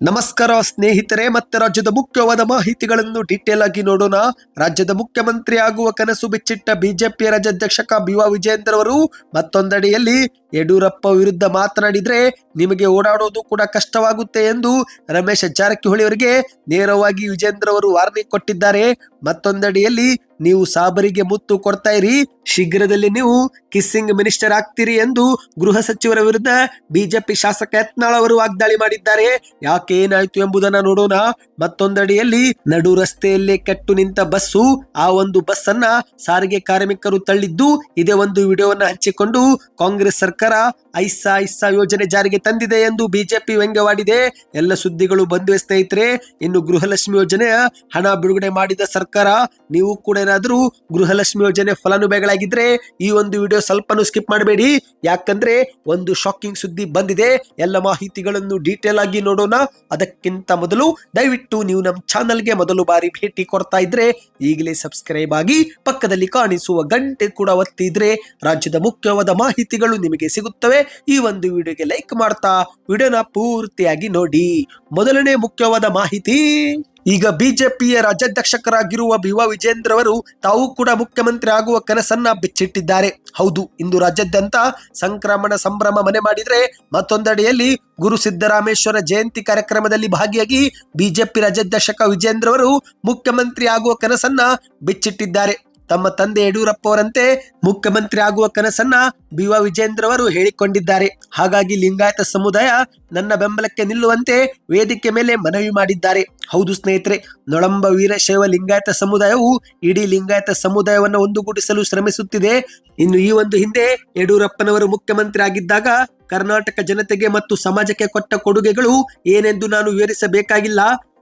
ನಮಸ್ಕಾರ ಸ್ನೇಹಿತರೆ, ಮತ್ತೆ ರಾಜ್ಯದ ಮುಖ್ಯವಾದ ಮಾಹಿತಿಗಳನ್ನು ಡೀಟೇಲ್ ಆಗಿ ನೋಡೋಣ. ರಾಜ್ಯದ ಮುಖ್ಯಮಂತ್ರಿ ಆಗುವ ಕನಸು ಬಿಚ್ಚಿಟ್ಟ ಬಿಜೆಪಿ ರಾಜ್ಯಾಧ್ಯಕ್ಷಕ ಬಿವಾ ವಿಜಯೇಂದ್ರ ಅವರು ಮತ್ತೊಂದಡಿಯಲ್ಲಿ ಯಡಿಯೂರಪ್ಪ ವಿರುದ್ಧ ಮಾತನಾಡಿದ್ರೆ ನಿಮಗೆ ಓಡಾಡೋದು ಕೂಡ ಕಷ್ಟವಾಗುತ್ತೆ ಎಂದು ರಮೇಶ್ ಜಾರಕಿಹೊಳಿ ಅವರಿಗೆ ನೇರವಾಗಿ ವಿಜೇಂದ್ರ ಅವರು ವಾರ್ನಿಂಗ್ ಕೊಟ್ಟಿದ್ದಾರೆ. ಮತ್ತೊಂದೆಡೆಯಲ್ಲಿ ನೀವು ಸಾಬರಿಗೆ ಮುತ್ತು ಕೊಡ್ತಾ ಇರಿ, ಶೀಘ್ರದಲ್ಲಿ ನೀವು ಕಿಸ್ಸಿಂಗ್ ಮಿನಿಸ್ಟರ್ ಆಗ್ತೀರಿ ಎಂದು ಗೃಹ ಸಚಿವರ ವಿರುದ್ಧ ಬಿಜೆಪಿ ಶಾಸಕ ಯತ್ನಾಳ್ ಅವರು ವಾಗ್ದಾಳಿ ಮಾಡಿದ್ದಾರೆ. ಯಾಕೆ ಏನಾಯ್ತು ಎಂಬುದನ್ನ ನೋಡೋಣ. ಮತ್ತೊಂದಡಿಯಲ್ಲಿ ನಡು ರಸ್ತೆಯಲ್ಲೇ ಕೆಟ್ಟು ನಿಂತ ಬಸ್ಸು, ಆ ಒಂದು ಬಸ್ ಅನ್ನ ಸಾರಿಗೆ ಕಾರ್ಮಿಕರು ತಳ್ಳಿದ್ದು, ಇದೇ ಒಂದು ವಿಡಿಯೋವನ್ನ ಹಂಚಿಕೊಂಡು ಕಾಂಗ್ರೆಸ್ ಸರ್ಕಾರ ಐಸಾ ಐಸಾ ಯೋಜನೆ ಜಾರಿಗೆ ತಂದಿದೆ ಎಂದು ಬಿಜೆಪಿ ವ್ಯಂಗ್ಯವಾಡಿದೆ. ಎಲ್ಲ ಸುದ್ದಿಗಳು ಬಂದಿವೆ ಸ್ನೇಹಿತರೆ, ಇನ್ನು ಗೃಹಲಕ್ಷ್ಮಿ ಯೋಜನೆಯ ಹಣ ಬಿಡುಗಡೆ ಮಾಡಿದ ಸರ್ಕಾರ, ನೀವು ಕೂಡ ಏನಾದ್ರೂ ಗೃಹಲಕ್ಷ್ಮಿ ಯೋಜನೆ ಫಲಾನುಭವಿಗಳಾಗಿದ್ರೆ ಈ ಒಂದು ವಿಡಿಯೋ ಸ್ವಲ್ಪನೂ ಸ್ಕಿಪ್ ಮಾಡಬೇಡಿ. ಯಾಕಂದ್ರೆ ಒಂದು ಶಾಕಿಂಗ್ ಸುದ್ದಿ ಬಂದಿದೆ. ಎಲ್ಲ ಮಾಹಿತಿಗಳನ್ನು ಡೀಟೇಲ್ ಆಗಿ ನೋಡೋಣ. ಅದಕ್ಕಿಂತ ಮೊದಲು ದಯವಿಟ್ಟು ನೀವು ನಮ್ಮ ಚಾನಲ್ಗೆ ಮೊದಲು ಬಾರಿ ಭೇಟಿ ಕೊಡ್ತಾ ಇದ್ರೆ ಈಗಲೇ ಸಬ್ಸ್ಕ್ರೈಬ್ ಆಗಿ ಪಕ್ಕದಲ್ಲಿ ಕಾಣಿಸುವ ಗಂಟೆ ಕೂಡ ಒತ್ತಿದ್ರೆ ರಾಜ್ಯದ ಮುಖ್ಯವಾದ ಮಾಹಿತಿಗಳು ನಿಮಗೆ ಸಿಗುತ್ತವೆ. ಈ ಒಂದು ವಿಡಿಯೋಗೆ ಲೈಕ್ ಮಾಡ್ತಾ ವಿಡಿಯೋನ ಪೂರ್ತಿಯಾಗಿ ನೋಡಿ. ಮೊದಲನೇ ಮುಖ್ಯವಾದ ಮಾಹಿತಿ. ಈಗ ಬಿಜೆಪಿಯ ರಾಜ್ಯಾಧ್ಯಕ್ಷರಾಗಿರುವ ಬಿ ವಿಜೇಂದ್ರ ಅವರು ತಾವು ಕೂಡ ಮುಖ್ಯಮಂತ್ರಿ ಆಗುವ ಕನಸನ್ನ ಬಿಚ್ಚಿಟ್ಟಿದ್ದಾರೆ. ಹೌದು, ಇಂದು ರಾಜ್ಯಾದ್ಯಂತ ಸಂಕ್ರಮಣ ಸಂಭ್ರಮ ಮನೆ ಮಾಡಿದರೆ ಮತ್ತೊಂದೆಡೆಯಲ್ಲಿ ಗುರು ಸಿದ್ದರಾಮೇಶ್ವರ ಜಯಂತಿ ಕಾರ್ಯಕ್ರಮದಲ್ಲಿ ಭಾಗಿಯಾಗಿ ಬಿಜೆಪಿ ರಾಜ್ಯಾಧ್ಯಕ್ಷ ವಿಜೇಂದ್ರ ಅವರು ಮುಖ್ಯಮಂತ್ರಿ ಆಗುವ ಕನಸನ್ನ ಬಿಚ್ಚಿಟ್ಟಿದ್ದಾರೆ. ತಮ್ಮ ತಂದೆ ಯಡಿಯೂರಪ್ಪ ಅವರಂತೆ ಮುಖ್ಯಮಂತ್ರಿ ಆಗುವ ಕನಸನ್ನ ಬಿ ವಿಜೇಂದ್ರ ಅವರು ಹೇಳಿಕೊಂಡಿದ್ದಾರೆ. ಹಾಗಾಗಿ ಲಿಂಗಾಯತ ಸಮುದಾಯ ನನ್ನ ಬೆಂಬಲಕ್ಕೆ ನಿಲ್ಲುವಂತೆ ವೇದಿಕೆ ಮೇಲೆ ಮನವಿ ಮಾಡಿದ್ದಾರೆ. ಹೌದು ಸ್ನೇಹಿತರೆ, ನೊಳಂಬ ವೀರಶೈವ ಲಿಂಗಾಯತ ಸಮುದಾಯವು ಇಡೀ ಲಿಂಗಾಯತ ಸಮುದಾಯವನ್ನು ಒಂದುಗೂಡಿಸಲು ಶ್ರಮಿಸುತ್ತಿದೆ. ಇನ್ನು ಈ ಒಂದು ಹಿಂದೆ ಯಡಿಯೂರಪ್ಪನವರು ಮುಖ್ಯಮಂತ್ರಿ ಆಗಿದ್ದಾಗ ಕರ್ನಾಟಕ ಜನತೆಗೆ ಮತ್ತು ಸಮಾಜಕ್ಕೆ ಕೊಟ್ಟ ಕೊಡುಗೆಗಳು ಏನೆಂದು ನಾನು ವಿವರಿಸಬೇಕಾಗಿಲ್ಲ.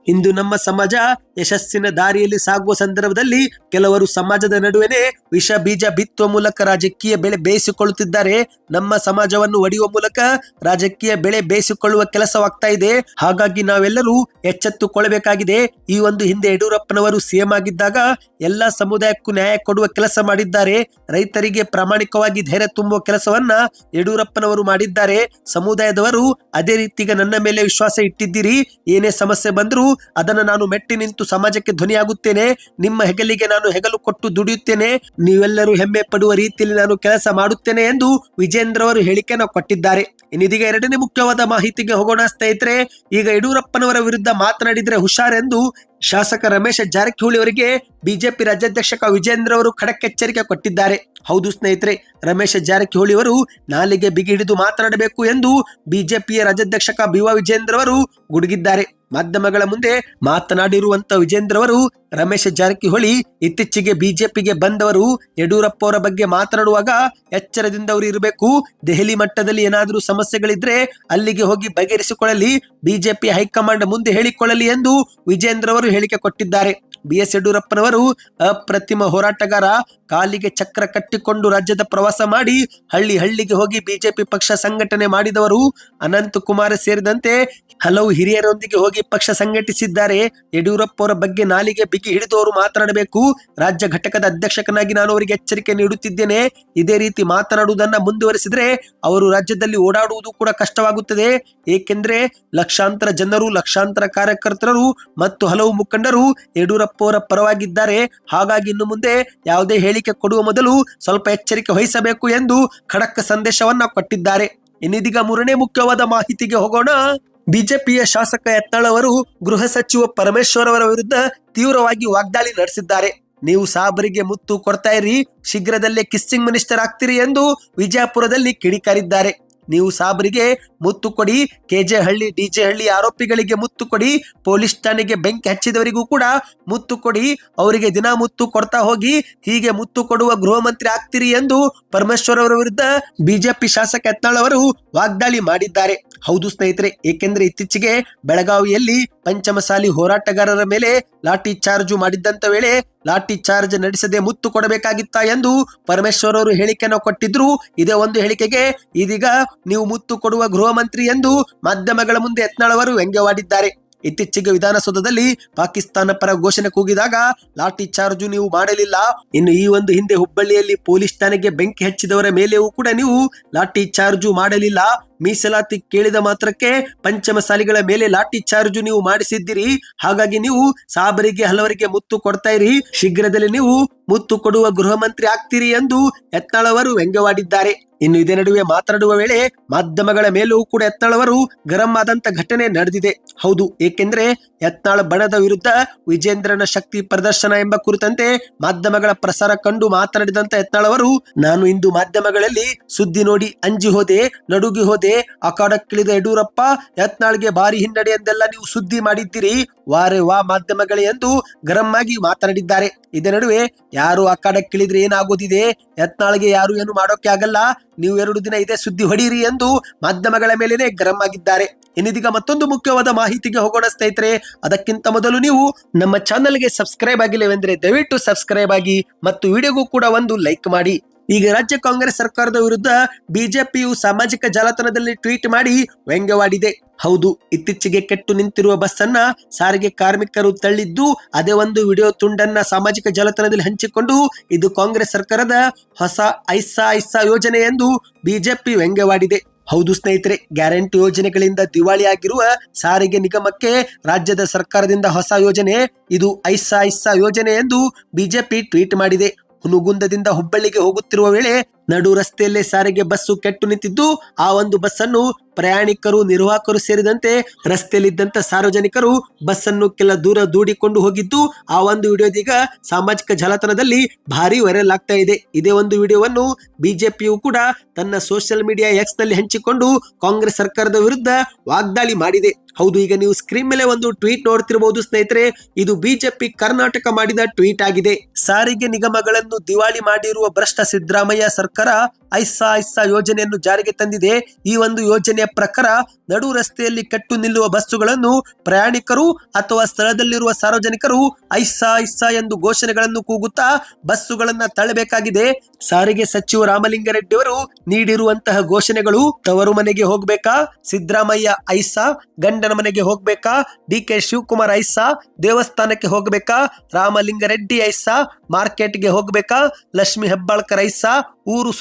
ಇಂದು ನಮ್ಮ ಸಮಾಜ ಯಶಸ್ಸಿನ ದಾರಿಯಲ್ಲಿ ಸಾಗುವ ಸಂದರ್ಭದಲ್ಲಿ ಕೆಲವರು ಸಮಾಜದ ನಡುವೆನೆ ವಿಷ ಬೀಜ ಬಿತ್ತುವ ಮೂಲಕ ರಾಜಕೀಯ ಬೆಳೆ ಬೇಯಿಸಿಕೊಳ್ಳುತ್ತಿದ್ದಾರೆ. ನಮ್ಮ ಸಮಾಜವನ್ನು ಒಡೆಯುವ ಮೂಲಕ ರಾಜಕೀಯ ಬೆಳೆ ಬೇಯಿಸಿಕೊಳ್ಳುವ ಕೆಲಸವಾಗ್ತಾ ಇದೆ. ಹಾಗಾಗಿ ನಾವೆಲ್ಲರೂ ಎಚ್ಚೆತ್ತುಕೊಳ್ಳಬೇಕಾಗಿದೆ. ಈ ಒಂದು ಹಿಂದೆ ಯಡಿಯೂರಪ್ಪನವರು ಸಿಎಂ ಆಗಿದ್ದಾಗ ಎಲ್ಲಾ ಸಮುದಾಯಕ್ಕೂ ನ್ಯಾಯ ಕೊಡುವ ಕೆಲಸ ಮಾಡಿದ್ದಾರೆ. ರೈತರಿಗೆ ಪ್ರಾಮಾಣಿಕವಾಗಿ ಧೈರ್ಯ ತುಂಬುವ ಕೆಲಸವನ್ನ ಯಡಿಯೂರಪ್ಪನವರು ಮಾಡಿದ್ದಾರೆ. ಸಮುದಾಯದವರು ಅದೇ ರೀತಿಗ ನನ್ನ ಮೇಲೆ ವಿಶ್ವಾಸ ಇಟ್ಟಿದ್ದೀರಿ. ಏನೇ ಸಮಸ್ಯೆ ಬಂದರೂ ಅದನ್ನ ನಾನು ಮೆಟ್ಟಿ ನಿಂತು ಸಮಾಜಕ್ಕೆ ಧ್ವನಿಯಾಗುತ್ತೇನೆ. ನಿಮ್ಮ ಹೆಗಲಿಗೆ ನಾನು ಹೆಗಲು ಕೊಟ್ಟು ದುಡಿಯುತ್ತೇನೆ. ನೀವೆಲ್ಲರೂ ಹೆಮ್ಮೆ ಪಡುವ ರೀತಿಯಲ್ಲಿ ನಾನು ಕೆಲಸ ಮಾಡುತ್ತೇನೆ ಎಂದು ವಿಜೇಂದ್ರ ಅವರು ಹೇಳಿಕೆಯನ್ನು ಕೊಟ್ಟಿದ್ದಾರೆ. ಇನ್ನಿದೀಗ ಎರಡನೇ ಮುಖ್ಯವಾದ ಮಾಹಿತಿಗೆ ಹೋಗೋಣ ಸ್ನೇಹಿತರೆ. ಈಗ ಯಡಿಯೂರಪ್ಪನವರ ವಿರುದ್ಧ ಮಾತನಾಡಿದ್ರೆ ಹುಷಾರೆಂದು ಶಾಸಕ ರಮೇಶ್ ಜಾರಕಿಹೊಳಿ ಅವರಿಗೆ ಬಿಜೆಪಿ ರಾಜ್ಯಾಧ್ಯಕ್ಷಕ ವಿಜೇಂದ್ರ ಅವರು ಖಡಕ್ ಎಚ್ಚರಿಕೆ ಕೊಟ್ಟಿದ್ದಾರೆ. ಹೌದು ಸ್ನೇಹಿತರೆ, ರಮೇಶ್ ಜಾರಕಿಹೊಳಿ ಅವರು ನಾಲಿಗೆ ಬಿಗಿ ಹಿಡಿದು ಮಾತನಾಡಬೇಕು ಎಂದು ಬಿಜೆಪಿಯ ರಾಜ್ಯಾಧ್ಯಕ್ಷಕ ಬಿ. ವಾ. ವಿಜೇಂದ್ರ ಅವರು ಗುಡುಗಿದ್ದಾರೆ. ಮಾಧ್ಯಮಗಳ ಮುಂದೆ ಮಾತನಾಡಿರುವಂತ ವಿಜೇಂದ್ರ ಅವರು, ರಮೇಶ್ ಜಾರಕಿಹೊಳಿ ಇತ್ತೀಚೆಗೆ ಬಿಜೆಪಿಗೆ ಬಂದವರು ಯಡಿಯೂರಪ್ಪ ಅವರ ಬಗ್ಗೆ ಮಾತನಾಡುವಾಗ ಎಚ್ಚರದಿಂದ ಅವರು ಇರಬೇಕು. ದೆಹಲಿ ಮಟ್ಟದಲ್ಲಿ ಏನಾದರೂ ಸಮಸ್ಯೆಗಳಿದ್ರೆ ಅಲ್ಲಿಗೆ ಹೋಗಿ ಬಗೆಹರಿಸಿಕೊಳ್ಳಲಿ. ಬಿಜೆಪಿ ಹೈಕಮಾಂಡ್ ಮುಂದೆ ಹೇಳಿಕೊಳ್ಳಲಿ ಎಂದು ವಿಜೇಂದ್ರ ಅವರು ಹೇಳಿಕೆ ಕೊಟ್ಟಿದ್ದಾರೆ. ಬಿ ಎಸ್ ಯಡಿಯೂರಪ್ಪನವರು ಅಪ್ರತಿಮ ಹೋರಾಟಗಾರ, ಕಾಲಿಗೆ ಚಕ್ರ ಕಟ್ಟಿಕೊಂಡು ರಾಜ್ಯದ ಪ್ರವಾಸ ಮಾಡಿ ಹಳ್ಳಿ ಹಳ್ಳಿಗೆ ಹೋಗಿ ಬಿಜೆಪಿ ಪಕ್ಷ ಸಂಘಟನೆ ಮಾಡಿದವರು ಅನಂತ ಕುಮಾರ್ ಸೇರಿದಂತೆ ಹಲವು ಹಿರಿಯರೊಂದಿಗೆ ಹೋಗಿ ಪಕ್ಷ ಸಂಘಟಿಸಿದ್ದಾರೆ. ಯಡಿಯೂರಪ್ಪ ಅವರ ಬಗ್ಗೆ ನಾಲಿಗೆ ಬಿಗಿ ಹಿಡಿದು ಅವರು ಮಾತನಾಡಬೇಕು. ರಾಜ್ಯ ಘಟಕದ ಅಧ್ಯಕ್ಷಕನಾಗಿ ನಾನು ಅವರಿಗೆ ಎಚ್ಚರಿಕೆ ನೀಡುತ್ತಿದ್ದೇನೆ. ಇದೇ ರೀತಿ ಮಾತನಾಡುವುದನ್ನ ಮುಂದುವರೆಸಿದ್ರೆ ಅವರು ರಾಜ್ಯದಲ್ಲಿ ಓಡಾಡುವುದು ಕೂಡ ಕಷ್ಟವಾಗುತ್ತದೆ. ಏಕೆಂದ್ರೆ ಲಕ್ಷಾಂತರ ಜನರು, ಲಕ್ಷಾಂತರ ಕಾರ್ಯಕರ್ತರು ಮತ್ತು ಹಲವು ಮುಖಂಡರು ಯಡಿಯೂರಪ್ಪ ಅವರ ಪರವಾಗಿದ್ದಾರೆ. ಹಾಗಾಗಿ ಇನ್ನು ಮುಂದೆ ಯಾವುದೇ ಹೇಳಿಕೆ ಕೊಡುವ ಮೊದಲು ಸ್ವಲ್ಪ ಎಚ್ಚರಿಕೆ ವಹಿಸಬೇಕು ಎಂದು ಖಡಕ್ ಸಂದೇಶವನ್ನ ಕೊಟ್ಟಿದ್ದಾರೆ. ಇನ್ನಿದೀಗ ಮೂರನೇ ಮುಖ್ಯವಾದ ಮಾಹಿತಿಗೆ ಹೋಗೋಣ. ಬಿಜೆಪಿಯ ಶಾಸಕ ಯತ್ನಾಳ್ ಅವರು ಗೃಹ ಸಚಿವ ಪರಮೇಶ್ವರ್ ಅವರ ವಿರುದ್ಧ ತೀವ್ರವಾಗಿ ವಾಗ್ದಾಳಿ ನಡೆಸಿದ್ದಾರೆ. ನೀವು ಸಾಬರಿಗೆ ಮುತ್ತು ಕೊಡ್ತಾ ಇರಿ, ಶೀಘ್ರದಲ್ಲೇ ಕಿಸ್ಸಿಂಗ್ ಮಿನಿಸ್ಟರ್ ಆಗ್ತೀರಿ ಎಂದು ವಿಜಯಪುರದಲ್ಲಿ ಕಿಡಿಕಾರಿದ್ದಾರೆ. ನೀವು ಸಾಬರಿಗೆ ಮುತ್ತು ಕೊಡಿ ಕೆಜೆ ಹಳ್ಳಿ ಡಿಜೆ ಹಳ್ಳಿ ಆರೋಪಿಗಳಿಗೆ ಮುತ್ತು ಕೊಡಿ, ಪೊಲೀಸ್ ಠಾಣೆಗೆ ಬೆಂಕಿ ಹಚ್ಚಿದವರಿಗೂ ಕೂಡ ಮುತ್ತು ಕೊಡಿ, ಅವರಿಗೆ ದಿನ ಮುತ್ತು ಕೊಡ್ತಾ ಹೋಗಿ, ಹೀಗೆ ಮುತ್ತು ಕೊಡುವ ಗೃಹ ಮಂತ್ರಿ ಆಗ್ತೀರಿ ಎಂದು ಪರಮೇಶ್ವರ್ ಅವರ ವಿರುದ್ಧ ಬಿಜೆಪಿ ಶಾಸಕ ಯತ್ನಾಳ್ ಅವರು ವಾಗ್ದಾಳಿ ಮಾಡಿದ್ದಾರೆ. ಹೌದು ಸ್ನೇಹಿತರೆ, ಏಕೆಂದ್ರೆ ಇತ್ತೀಚೆಗೆ ಬೆಳಗಾವಿಯಲ್ಲಿ ಪಂಚಮಸಾಲಿ ಹೋರಾಟಗಾರರ ಮೇಲೆ ಲಾಠಿ ಚಾರ್ಜ್ ಮಾಡಿದ್ದಂತ ವೇಳೆ ಲಾಠಿ ಚಾರ್ಜ್ ನಡೆಸದೆ ಮುತ್ತು ಕೊಡಬೇಕಾಗಿತ್ತ ಎಂದು ಪರಮೇಶ್ವರ್ ಅವರು ಹೇಳಿಕೆಯನ್ನು ಕೊಟ್ಟಿದ್ರು. ಇದೇ ಒಂದು ಹೇಳಿಕೆಗೆ, ಇದೀಗ ನೀವು ಮುತ್ತು ಕೊಡುವ ಗೃಹ ಮಂತ್ರಿ ಎಂದು ಮಾಧ್ಯಮಗಳ ಮುಂದೆ ಯತ್ನಾಳವರು ವ್ಯಂಗ್ಯವಾಡಿದ್ದಾರೆ. ಇತ್ತೀಚೆಗೆ ವಿಧಾನಸೌಧದಲ್ಲಿ ಪಾಕಿಸ್ತಾನ ಪರ ಘೋಷಣೆ ಕೂಗಿದಾಗ ಲಾಠಿ ಚಾರ್ಜ್ ನೀವು ಮಾಡಲಿಲ್ಲ. ಇನ್ನು ಈ ಒಂದು ಹಿಂದೆ ಹುಬ್ಬಳ್ಳಿಯಲ್ಲಿ ಪೊಲೀಸ್ ಠಾಣೆಗೆ ಬೆಂಕಿ ಹಚ್ಚಿದವರ ಮೇಲೆಯೂ ಕೂಡ ನೀವು ಲಾಠಿ ಚಾರ್ಜ್ ಮಾಡಲಿಲ್ಲ. ಮೀಸಲಾತಿ ಕೇಳಿದ ಮಾತ್ರಕ್ಕೆ ಪಂಚಮಸಾಲಿಗಳ ಮೇಲೆ ಲಾಠಿ ಚಾರ್ಜ್ ನೀವು ಮಾಡಿಸಿದ್ದೀರಿ. ಹಾಗಾಗಿ ನೀವು ಸಾಬರಿಗೆ ಹಲವರಿಗೆ ಮುತ್ತು ಕೊಡ್ತಾ ಇರಿ. ಶೀಘ್ರದಲ್ಲಿ ನೀವು ಮುತ್ತು ಕೊಡುವ ಗೃಹ ಮಂತ್ರಿ ಆಗ್ತೀರಿ ಎಂದು ಯತ್ನಾಳ್ ವ್ಯಂಗ್ಯವಾಡಿದ್ದಾರೆ. ಇನ್ನು ಇದೇ ನಡುವೆ ಮಾತನಾಡುವ ವೇಳೆ ಮಾಧ್ಯಮಗಳ ಮೇಲೂ ಕೂಡ ಯತ್ನಾಳ್ ಗರಂ ಆದಂತ ಘಟನೆ ನಡೆದಿದೆ. ಹೌದು, ಏಕೆಂದ್ರೆ ಯತ್ನಾಳ ಬಣದ ವಿರುದ್ಧ ವಿಜೇಂದ್ರನ ಶಕ್ತಿ ಪ್ರದರ್ಶನ ಎಂಬ ಕುರಿತಂತೆ ಮಾಧ್ಯಮಗಳ ಪ್ರಸಾರ ಕಂಡು ಮಾತನಾಡಿದಂತ ಯತ್ನಾಳ್ ಅವರು, ನಾನು ಇಂದು ಮಾಧ್ಯಮಗಳಲ್ಲಿ ಸುದ್ದಿ ನೋಡಿ ಅಂಜಿ ಹೋದೆ, ನಡುಗಿ ಹೋದೆ ಅಖಾಡಕ್ಕಿಳಿದ ಯಡಿಯೂರಪ್ಪ, ಯತ್ನಾಳ್ಗೆ ಭಾರಿ ಹಿನ್ನಡೆ ಎಂದೆಲ್ಲ ನೀವು ಸುದ್ದಿ ಮಾಡಿದ್ದೀರಿ. ವಾರೆ ವಾ ಮಾಧ್ಯಮಗಳೇ ಎಂದು ಗರಂ ಆಗಿ ಮಾತನಾಡಿದ್ದಾರೆ. ಇದೇ ನಡುವೆ ಯಾರು ಅಖಾಡಕ್ಕಿಳಿದ್ರೆ ಏನಾಗೋದಿದೆ? ಯತ್ನಾಳ್ಗೆ ಯಾರು ಏನು ಮಾಡೋಕೆ ಆಗಲ್ಲ? ನೀವು ಎರಡು ದಿನ ಇದೇ ಸುದ್ದಿ ಹೊಡೀರಿ ಎಂದು ಮಾಧ್ಯಮಗಳ ಮೇಲೇನೆ ಗರಂ ಆಗಿದ್ದಾರೆ. ಇನ್ನಿದೀಗ ಮತ್ತೊಂದು ಮುಖ್ಯವಾದ ಮಾಹಿತಿಗೆ ಹೋಗೋಣ ಸ್ನೇಹಿತರೆ, ಅದಕ್ಕಿಂತ ಮೊದಲು ನೀವು ನಮ್ಮ ಚಾನಲ್ಗೆ ಸಬ್ಸ್ಕ್ರೈಬ್ ಆಗಿಲ್ಲವೆಂದ್ರೆ ದಯವಿಟ್ಟು ಸಬ್ಸ್ಕ್ರೈಬ್ ಆಗಿ ಮತ್ತು ವಿಡಿಯೋಗೂ ಕೂಡ ಒಂದು ಲೈಕ್ ಮಾಡಿ. ಈಗ ರಾಜ್ಯ ಕಾಂಗ್ರೆಸ್ ಸರ್ಕಾರದ ವಿರುದ್ಧ ಬಿಜೆಪಿಯು ಸಾಮಾಜಿಕ ಜಾಲತಾಣದಲ್ಲಿ ಟ್ವೀಟ್ ಮಾಡಿ ವ್ಯಂಗ್ಯವಾಡಿದೆ. ಹೌದು, ಇತ್ತೀಚೆಗೆ ಕೆಟ್ಟು ನಿಂತಿರುವ ಬಸ್ ಅನ್ನ ಸಾರಿಗೆ ಕಾರ್ಮಿಕರು ತಳ್ಳಿದ್ದು ಅದೇ ಒಂದು ವಿಡಿಯೋ ತುಂಡನ್ನ ಸಾಮಾಜಿಕ ಜಾಲತಾಣದಲ್ಲಿ ಹಂಚಿಕೊಂಡು ಇದು ಕಾಂಗ್ರೆಸ್ ಸರ್ಕಾರದ ಹೊಸ ಐಸಾ ಐಸಾ ಯೋಜನೆ ಎಂದು ಬಿಜೆಪಿ ವ್ಯಂಗ್ಯವಾಡಿದೆ. ಹೌದು ಸ್ನೇಹಿತರೆ, ಗ್ಯಾರಂಟಿ ಯೋಜನೆಗಳಿಂದ ದಿವಾಳಿಯಾಗಿರುವ ಸಾರಿಗೆ ನಿಗಮಕ್ಕೆ ರಾಜ್ಯದ ಸರ್ಕಾರದಿಂದ ಹೊಸ ಯೋಜನೆ, ಇದು ಐಸಾ ಐಸಾ ಯೋಜನೆ ಎಂದು ಬಿಜೆಪಿ ಟ್ವೀಟ್ ಮಾಡಿದೆ. ಹುನುಗುಂದದಿಂದ ಹುಬ್ಬಳ್ಳಿಗೆ ಹೋಗುತ್ತಿರುವ ವೇಳೆ ನಡು ರಸ್ತೆಯಲ್ಲೇ ಸಾರಿಗೆ ಬಸ್ಸು ಕೆಟ್ಟು ನಿಂತಿದ್ದು, ಆ ಒಂದು ಬಸ್ಸನ್ನು ಪ್ರಯಾಣಿಕರು, ನಿರ್ವಾಹಕರು ಸೇರಿದಂತೆ ರಸ್ತೆಯಲ್ಲಿದ್ದಂತ ಸಾರ್ವಜನಿಕರು ಬಸ್ಸನ್ನು ಕೆಲ ದೂರ ದೂಡಿಕೊಂಡು ಹೋಗಿದ್ದು, ಆ ಒಂದು ವಿಡಿಯೋ ಇದೀಗ ಸಾಮಾಜಿಕ ಜಾಲತಾಣದಲ್ಲಿ ಭಾರಿ ವೈರಲ್ ಆಗ್ತಾ ಇದೆ. ಇದೇ ಒಂದು ವಿಡಿಯೋವನ್ನು ಬಿಜೆಪಿಯು ಕೂಡ ತನ್ನ ಸೋಷಿಯಲ್ ಮೀಡಿಯಾ ಎಕ್ಸ್ನಲ್ಲಿ ಹಂಚಿಕೊಂಡು ಕಾಂಗ್ರೆಸ್ ಸರ್ಕಾರದ ವಿರುದ್ಧ ವಾಗ್ದಾಳಿ ಮಾಡಿದೆ. ಹೌದು, ಈಗ ನೀವು ಸ್ಕ್ರೀನ್ ಮೇಲೆ ಒಂದು ಟ್ವೀಟ್ ನೋಡ್ತಿರಬಹುದು ಸ್ನೇಹಿತರೆ, ಇದು ಬಿಜೆಪಿ ಕರ್ನಾಟಕ ಮಾಡಿದ ಟ್ವೀಟ್ ಆಗಿದೆ. ಸಾರಿಗೆ ನಿಗಮಗಳನ್ನು ದಿವಾಳಿ ಮಾಡಿರುವ ಭ್ರಷ್ಟ ಸಿದ್ದರಾಮಯ್ಯ ಸರ್ಕಾರ करा ಐಸಾ ಐಸಾ ಯೋಜನೆಯನ್ನು ಜಾರಿಗೆ ತಂದಿದೆ. ಈ ಒಂದು ಯೋಜನೆಯ ಪ್ರಕಾರ ನಡು ರಸ್ತೆಯಲ್ಲಿ ಕಟ್ಟು ನಿಲ್ಲುವ ಬಸ್ಸುಗಳನ್ನು ಪ್ರಯಾಣಿಕರು ಅಥವಾ ಸ್ಥಳದಲ್ಲಿರುವ ಸಾರ್ವಜನಿಕರು ಐಸಾ ಐಸಾ ಎಂದು ಘೋಷಣೆಗಳನ್ನು ಕೂಗುತ್ತಾ ಬಸ್ಸುಗಳನ್ನ ತಳ್ಳಬೇಕಾಗಿದೆ. ಸಾರಿಗೆ ಸಚಿವ ರಾಮಲಿಂಗಾರೆಡ್ಡಿ ಅವರು ನೀಡಿರುವಂತಹ ಘೋಷಣೆಗಳು ತವರು ಮನೆಗೆ ಹೋಗ್ಬೇಕಾ? ಸಿದ್ದರಾಮಯ್ಯ ಐಸಾ, ಗಂಡನ ಮನೆಗೆ ಹೋಗ್ಬೇಕಾ? ಡಿ ಕೆ ಶಿವಕುಮಾರ್ ಐಸಾ, ದೇವಸ್ಥಾನಕ್ಕೆ ಹೋಗ್ಬೇಕಾ? ರಾಮಲಿಂಗಾರೆಡ್ಡಿ ಐಸಾ, ಮಾರ್ಕೆಟ್ಗೆ ಹೋಗ್ಬೇಕಾ? ಲಕ್ಷ್ಮಿ ಹೆಬ್ಬಾಳ್ಕರ್ ಐಸಾ, ಊರು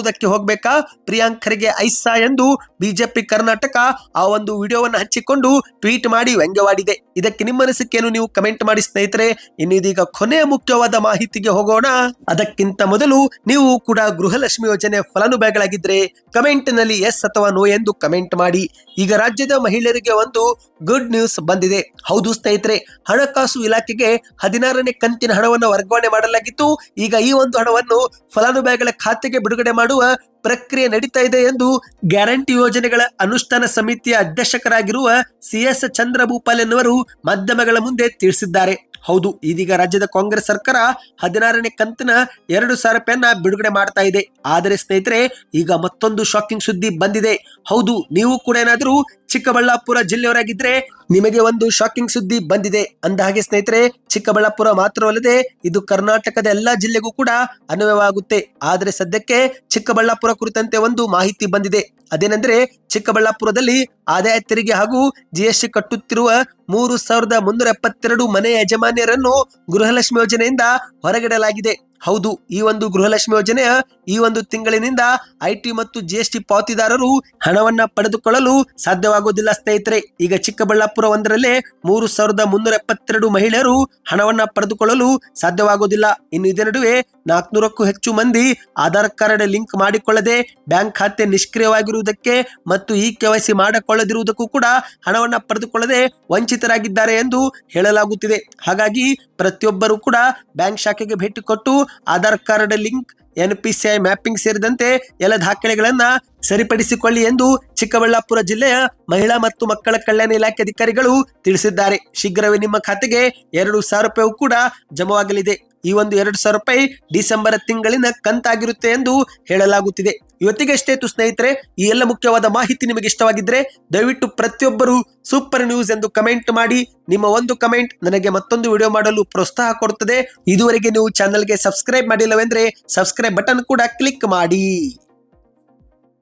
ಸುತ್ತಾಡುವುದಕ್ಕೆ ಹೋಗ್ಬೇಕಾ? ಪ್ರಿಯಾಂಕರಿಗೆ ಐಸಾ ಎಂದು ಬಿಜೆಪಿ ಕರ್ನಾಟಕ ಆ ಒಂದು ವಿಡಿಯೋವನ್ನು ಹಂಚಿಕೊಂಡು ಟ್ವೀಟ್ ಮಾಡಿ ವ್ಯಂಗ್ಯವಾಡಿದೆ. ಇದಕ್ಕೆ ನಿಮ್ಮ ಅನಿಸಿಕೆಯನ್ನು ನೀವು ಕಮೆಂಟ್ ಮಾಡಿ ಸ್ನೇಹಿತರೆ. ಇನ್ನಿದೀಗ ಕೊನೆಯ ಮುಖ್ಯವಾದ ಮಾಹಿತಿಗೆ ಹೋಗೋಣ. ಅದಕ್ಕಿಂತ ಮೊದಲು ನೀವು ಕೂಡ ಗೃಹಲಕ್ಷ್ಮಿ ಯೋಜನೆ ಫಲಾನುಭವಿಗಳಾಗಿದ್ರೆ ಕಮೆಂಟ್ನಲ್ಲಿ ಎಸ್ ಅಥವಾ ನೋ ಎಂದು ಕಮೆಂಟ್ ಮಾಡಿ. ಈಗ ರಾಜ್ಯದ ಮಹಿಳೆಯರಿಗೆ ಒಂದು ಗುಡ್ ನ್ಯೂಸ್ ಬಂದಿದೆ. ಹೌದು ಸ್ನೇಹಿತರೆ, ಹಣಕಾಸು ಇಲಾಖೆಗೆ ಹದಿನಾರನೇ ಕಂತಿನ ಹಣವನ್ನು ವರ್ಗಾವಣೆ ಮಾಡಲಾಗಿತ್ತು. ಈಗ ಈ ಒಂದು ಹಣವನ್ನು ಫಲಾನುಭವಿಗಳ ಖಾತೆಗೆ ಬಿಡುಗಡೆ ಮಾಡುವ ಪ್ರಕ್ರಿಯೆ ನಡೀತಾ ಇದೆ ಎಂದು ಗ್ಯಾರಂಟಿ ಯೋಜನೆಗಳ ಅನುಷ್ಠಾನ ಸಮಿತಿಯ ಅಧ್ಯಕ್ಷಕರಾಗಿರುವ ಸಿಎಸ್ ಚಂದ್ರಭೂಪಾಲ್ ಎನ್ನುವರು ಮಾಧ್ಯಮಗಳ ಮುಂದೆ ತಿಳಿಸಿದ್ದಾರೆ. ಹೌದು, ಇದೀಗ ರಾಜ್ಯದ ಕಾಂಗ್ರೆಸ್ ಸರ್ಕಾರ ಹದಿನಾರನೇ ಕಂತಿನ ಎರಡು ಸಾವಿರ ರೂಪಾಯನ್ನ ಬಿಡುಗಡೆ ಮಾಡ್ತಾ ಇದೆ. ಆದರೆ ಸ್ನೇಹಿತರೆ, ಈಗ ಮತ್ತೊಂದು ಶಾಕಿಂಗ್ ಸುದ್ದಿ ಬಂದಿದೆ. ಹೌದು, ನೀವು ಕೂಡ ಏನಾದರೂ ಚಿಕ್ಕಬಳ್ಳಾಪುರ ಜಿಲ್ಲೆಯವರಾಗಿದ್ರೆ ನಿಮಗೆ ಒಂದು ಶಾಕಿಂಗ್ ಸುದ್ದಿ ಬಂದಿದೆ. ಅಂದ ಹಾಗೆ ಸ್ನೇಹಿತರೆ, ಚಿಕ್ಕಬಳ್ಳಾಪುರ ಮಾತ್ರವಲ್ಲದೆ ಇದು ಕರ್ನಾಟಕದ ಎಲ್ಲಾ ಜಿಲ್ಲೆಗೂ ಕೂಡ ಅನ್ವಯವಾಗುತ್ತೆ. ಆದರೆ ಸದ್ಯಕ್ಕೆ ಚಿಕ್ಕಬಳ್ಳಾಪುರ ಕುರಿತಂತೆ ಒಂದು ಮಾಹಿತಿ ಬಂದಿದೆ. ಅದೇನೆಂದರೆ ಚಿಕ್ಕಬಳ್ಳಾಪುರದಲ್ಲಿ ಆದಾಯ ತೆರಿಗೆ ಹಾಗೂ ಜಿಎಸ್ಟಿ ಕಟ್ಟುತ್ತಿರುವ ಮೂರು ಸಾವಿರದ ಮುನ್ನೂರ ಎಪ್ಪತ್ತೆರಡು ಮನೆ ಯಜಮಾನ್ಯರನ್ನು ಗೃಹಲಕ್ಷ್ಮಿ ಯೋಜನೆಯಿಂದ ಹೊರಗಿಡಲಾಗಿದೆ. ಹೌದು, ಈ ಒಂದು ಗೃಹಲಕ್ಷ್ಮಿ ಯೋಜನೆಯ ಈ ಒಂದು ತಿಂಗಳಿನಿಂದ ಐಟಿ ಮತ್ತು ಜಿಎಸ್ಟಿ ಪಾವತಿದಾರರು ಹಣವನ್ನ ಪಡೆದುಕೊಳ್ಳಲು ಸಾಧ್ಯವಾಗುವುದಿಲ್ಲ ಸ್ನೇಹಿತರೆ. ಈಗ ಚಿಕ್ಕಬಳ್ಳಾಪುರ ಒಂದರಲ್ಲೇ ಮೂರು ಸಾವಿರದ ಮುನ್ನೂರ ಎಪ್ಪತ್ತೆರಡು ಮಹಿಳೆಯರು ಹಣವನ್ನ ಪಡೆದುಕೊಳ್ಳಲು ಸಾಧ್ಯವಾಗುವುದಿಲ್ಲ. ಇನ್ನು ಇದೇ ನಡುವೆ ನಾಲ್ಕುನೂರಕ್ಕೂ ಹೆಚ್ಚು ಮಂದಿ ಆಧಾರ್ ಕಾರ್ಡ್ ಲಿಂಕ್ ಮಾಡಿಕೊಳ್ಳದೆ ಬ್ಯಾಂಕ್ ಖಾತೆ ನಿಷ್ಕ್ರಿಯವಾಗಿರುವುದಕ್ಕೆ ಮತ್ತು ಈ ಕೆವೈಸಿ ಮಾಡಿಕೊಳ್ಳದಿರುವುದಕ್ಕೂ ಕೂಡ ಹಣವನ್ನ ಪಡೆದುಕೊಳ್ಳದೆ ವಂಚಿತರಾಗಿದ್ದಾರೆ ಎಂದು ಹೇಳಲಾಗುತ್ತಿದೆ. ಹಾಗಾಗಿ ಪ್ರತಿಯೊಬ್ಬರು ಕೂಡ ಬ್ಯಾಂಕ್ ಶಾಖೆಗೆ ಭೇಟಿ ಕೊಟ್ಟು Aadhaar card link, N P C I mapping ಸೇರಿದಂತೆ ಎಲ್ಲ ದಾಖಲೆಗಳನ್ನ ಸರಿಪಡಿಸಿಕೊಳ್ಳಿ ಎಂದು ಚಿಕ್ಕಬಳ್ಳಾಪುರ ಜಿಲ್ಲೆಯ ಮಹಿಳಾ ಮತ್ತು ಮಕ್ಕಳ ಕಲ್ಯಾಣ ಇಲಾಖೆ ಅಧಿಕಾರಿಗಳು ತಿಳಿಸಿದ್ದಾರೆ. ಶೀಘ್ರವೇ ನಿಮ್ಮ ಖಾತೆಗೆ ಎರಡು ಸಾವಿರ ರೂಪಾಯಿ ಕೂಡ ಜಮವಾಗಲಿದೆ. ಈ ಒಂದು ಎರಡು ಸಾವಿರ ರೂಪಾಯಿ ಡಿಸೆಂಬರ್ ತಿಂಗಳಿನ ಕಂತಾಗಿರುತ್ತೆ ಎಂದು ಹೇಳಲಾಗುತ್ತಿದೆ. ಇವತ್ತಿಗೆ ಅಷ್ಟೇ ಇತ್ತು ಸ್ನೇಹಿತರೆ, ಈ ಎಲ್ಲ ಮುಖ್ಯವಾದ ಮಾಹಿತಿ ನಿಮಗೆ ಇಷ್ಟವಾಗಿದ್ರೆ ದಯವಿಟ್ಟು ಪ್ರತಿಯೊಬ್ಬರು ಸೂಪರ್ ನ್ಯೂಸ್ ಎಂದು ಕಮೆಂಟ್ ಮಾಡಿ. ನಿಮ್ಮ ಒಂದು ಕಮೆಂಟ್ ನನಗೆ ಮತ್ತೊಂದು ವಿಡಿಯೋ ಮಾಡಲು ಪ್ರೋತ್ಸಾಹ ಕೊಡುತ್ತದೆ. ಇದುವರೆಗೆ ನೀವು ಚಾನಲ್ಗೆ ಸಬ್ಸ್ಕ್ರೈಬ್ ಮಾಡಿಲ್ಲವೆಂದ್ರೆ ಸಬ್ಸ್ಕ್ರೈಬ್ ಬಟನ್ ಕೂಡ ಕ್ಲಿಕ್ ಮಾಡಿ.